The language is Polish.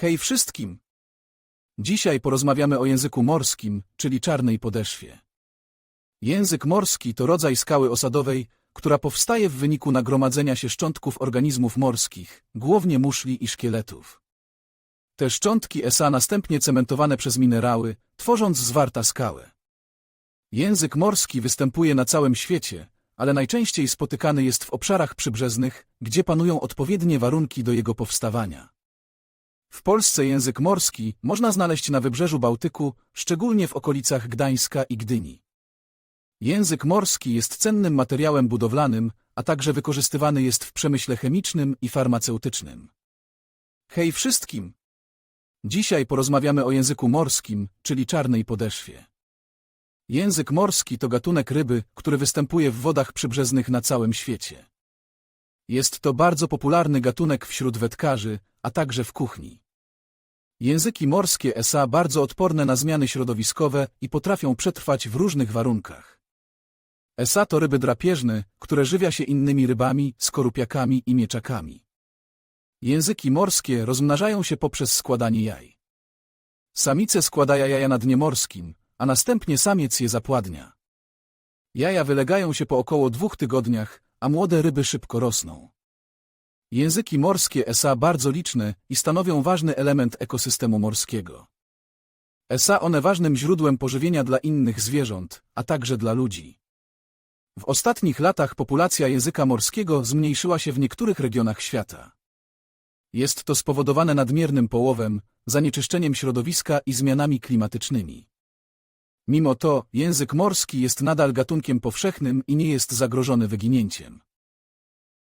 Hej wszystkim! Dzisiaj porozmawiamy o języku morskim, czyli czarnej podeszwie. Język morski to rodzaj skały osadowej, która powstaje w wyniku nagromadzenia się szczątków organizmów morskich, głównie muszli i szkieletów. Te szczątki SA następnie cementowane przez minerały, tworząc zwarta skałę. Język morski występuje na całym świecie, ale najczęściej spotykany jest w obszarach przybrzeżnych, gdzie panują odpowiednie warunki do jego powstawania. W Polsce język morski można znaleźć na wybrzeżu Bałtyku, szczególnie w okolicach Gdańska i Gdyni. Język morski jest cennym materiałem budowlanym, a także wykorzystywany jest w przemyśle chemicznym i farmaceutycznym. Hej wszystkim! Dzisiaj porozmawiamy o języku morskim, czyli czarnej podeszwie. Język morski to gatunek ryby, który występuje w wodach przybrzeżnych na całym świecie. Jest to bardzo popularny gatunek wśród wędkarzy, a także w kuchni. Języki morskie SA bardzo odporne na zmiany środowiskowe i potrafią przetrwać w różnych warunkach. SA to ryby drapieżne, które żywia się innymi rybami, skorupiakami i mieczakami. Języki morskie rozmnażają się poprzez składanie jaj. Samice składają jaja na dnie morskim, a następnie samiec je zapładnia. Jaja wylegają się po około dwóch tygodniach, a młode ryby szybko rosną. Języki morskie SA bardzo liczne i stanowią ważny element ekosystemu morskiego. SA one ważnym źródłem pożywienia dla innych zwierząt, a także dla ludzi. W ostatnich latach populacja języka morskiego zmniejszyła się w niektórych regionach świata. Jest to spowodowane nadmiernym połowem, zanieczyszczeniem środowiska i zmianami klimatycznymi. Mimo to, język morski jest nadal gatunkiem powszechnym i nie jest zagrożony wyginięciem.